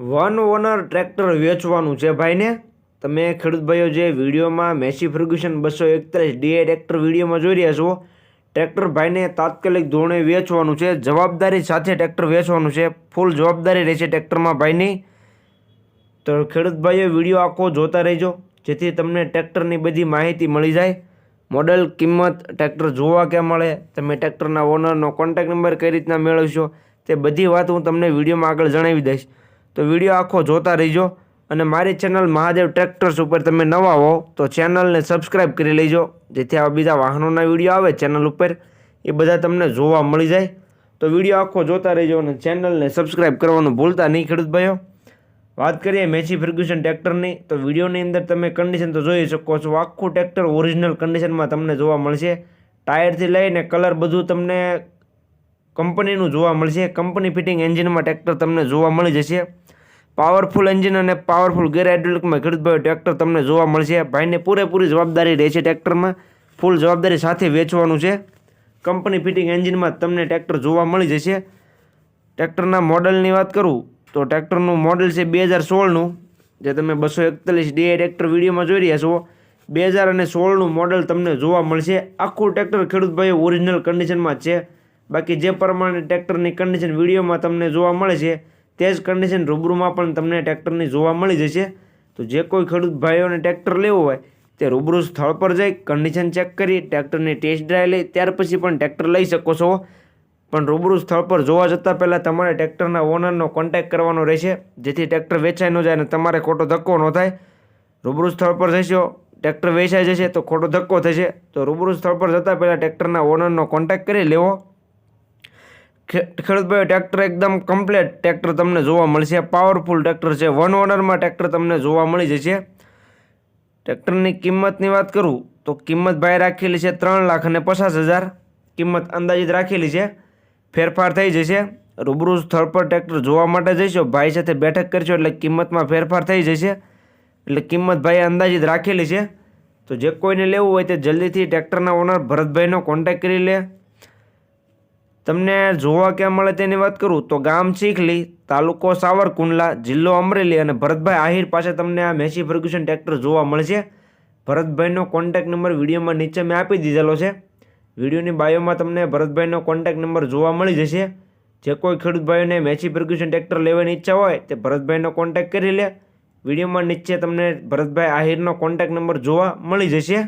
One honour tractor વેચવાનું છે ભાઈને. તમે ખેડૂત ભાઈઓ જે વિડીયોમાં મેસી ફર્ગ્યુસન બસો એકતાલીસ ડીએ ટ્રેક્ટર વિડીયોમાં જોઈ રહ્યા છો, ટ્રેક્ટર ભાઈને તાત્કાલિક ધોરણે વેચવાનું છે, જવાબદારી સાથે ટ્રેક્ટર વેચવાનું છે, ફૂલ જવાબદારી રહેશે ટ્રેક્ટરમાં ભાઈની. તો ખેડૂત ભાઈઓ વીડિયો આખો જોતા રહેજો, જેથી તમને ટ્રેક્ટરની બધી માહિતી મળી જાય. મોડલ કિંમત ટ્રેક્ટર જોવા ક્યાં મળે, તમે ટ્રેક્ટરના ઓનરનો કોન્ટેક્ટ નંબર કઈ રીતના મેળવશો, તે બધી વાત હું તમને વિડીયોમાં આગળ જણાવી દઈશ. તો વીડિયો આખો જોતા રહીજો અને મારી ચેનલ મહાદેવ ટ્રેક્ટર્સ ઉપર તમે નવા હો, તો ચેનલને સબસ્ક્રાઈબ કરી લેજો. જેથી આવા બીજા વાહનોના વીડિયો આવે ચેનલ ઉપર, એ બધા તમને જોવા મળી જાય. તો વીડિયો આખો જોતા રહેજો અને ચેનલને સબસ્ક્રાઈબ કરવાનું ભૂલતા નહીં, ખેડૂત ભાઈઓ. વાત કરીએ મેસી ફર્ગ્યુસન ટ્રેક્ટરની, તો વિડીયોની અંદર તમે કન્ડિશન તો જોઈ શકો છો. આખું ટ્રેક્ટર ઓરિજિનલ કન્ડિશનમાં તમને જોવા મળશે. ટાયરથી લઈને કલર બધું તમને કંપનીનું જોવા મળશે. કંપની ફિટિંગ એન્જિનમાં ટ્રેક્ટર તમને જોવા મળી જશે. પાવરફુલ એન્જિન અને પાવરફુલ ગેર હાઇડ્રોલિકમાં ખેડૂત ટ્રેક્ટર તમને જોવા મળશે. ભાઈને પૂરેપૂરી જવાબદારી રહેશે ટ્રેક્ટરમાં. ફૂલ જવાબદારી સાથે વેચવાનું છે. કંપની ફિટિંગ એન્જિનમાં તમને ટ્રેક્ટર જોવા મળી જશે. ટ્રેક્ટરના મોડલની વાત કરું તો ટ્રેક્ટરનું મોડલ છે બે હજાર સોળનું. જે તમે બસો એકતાલીસ ડી ટ્રેક્ટર વિડીયોમાં જોઈ રહ્યા છો. બે હજાર અને સોળનું મોડલ તમને જોવા મળશે. આખું ટ્રેક્ટર ખેડૂતભાઈ ઓરિજિનલ કન્ડિશનમાં જ છે. બાકી જે પ્રમાણે ટ્રેક્ટરની કન્ડિશન વિડીયોમાં તમને જોવા મળે છે. તે જ કન્ડિશન રૂબરૂમાં પણ તમને ટ્રેક્ટરની જોવા મળી જશે. તો જે કોઈ ખેડૂત ભાઈઓને ટ્રેક્ટર લેવું હોય, તે રૂબરૂ સ્થળ પર જઈ કન્ડિશન ચેક કરી ટ્રેક્ટરની ટેસ્ટ ડ્રાઈવ લઈ, ત્યાર પછી પણ ટ્રેક્ટર લઈ શકો છો. પણ રૂબરૂ સ્થળ પર જોવા જતાં પહેલાં તમારે ટ્રેક્ટરના ઓનરનો કોન્ટેક્ટ કરવાનો રહેશે. જેથી ટ્રેક્ટર વેચાઈ ન જાય અને તમારે ખોટો ધક્કો ન થાય. રૂબરૂ સ્થળ પર જશો ટ્રેક્ટર વેચાઈ જશે તો ખોટો ધક્કો થશે. તો રૂબરૂ સ્થળ પર જતાં પહેલાં ટ્રેક્ટરના ઓનરનો કોન્ટેક્ટ કરી લેવો. ખે- ખેડૂતભાઈ, ટ્રેક્ટર એકદમ કમ્પ્લેટ ટ્રેક્ટર તમને જોવા મળશે. પાવરફુલ ટ્રેક્ટર છે. વન ઓનરમાં ટ્રેક્ટર તમને જોવા મળી જશે. ટ્રેક્ટરની કિંમતની વાત કરું, તો કિંમત ભાઈ રાખેલી છે ત્રણ લાખ અને પચાસ હજાર. કિંમત અંદાજિત રાખેલી છે. ફેરફાર થઈ જશે. રૂબરૂ સ્થળ પર ટ્રેક્ટર જોવા માટે જઈશો. ભાઈ સાથે બેઠક કરશો એટલે કિંમતમાં ફેરફાર થઈ જશે. એટલે કિંમત ભાઈએ અંદાજિત રાખેલી છે. તો જે કોઈને લેવું હોય તે જલ્દીથી ટ્રેક્ટરના ઓનર ભરતભાઈનો કોન્ટેક્ટ કરી લે. તમને જોવા ક્યાં મળે તેની વાત કરું? તો ગામ ચીખલી, તાલુકો સાવરકુંડલા, જિલ્લો અમરેલી અને ભરતભાઈ આહિર પાસે તમને આ મેસી ફર્ગ્યુસન ટ્રેક્ટર જોવા મળશે. ભરતભાઈનો કોન્ટેક્ટ નંબર વિડીયોમાં નીચે મેં આપી દીધેલો છે. વિડીયોની બાયોમાં તમને ભરતભાઈનો કોન્ટેક્ટ નંબર જોવા મળી જશે. જે કોઈ ખેડૂત ભાઈઓને મેસી ફર્ગ્યુસન ટ્રેક્ટર લેવાની ઈચ્છા હોય, તે ભરતભાઈનો કોન્ટેક્ટ કરી લે. વિડીયોમાં નીચે તમને ભરતભાઈ આહિરનો કોન્ટેક્ટ નંબર જોવા મળી જશે.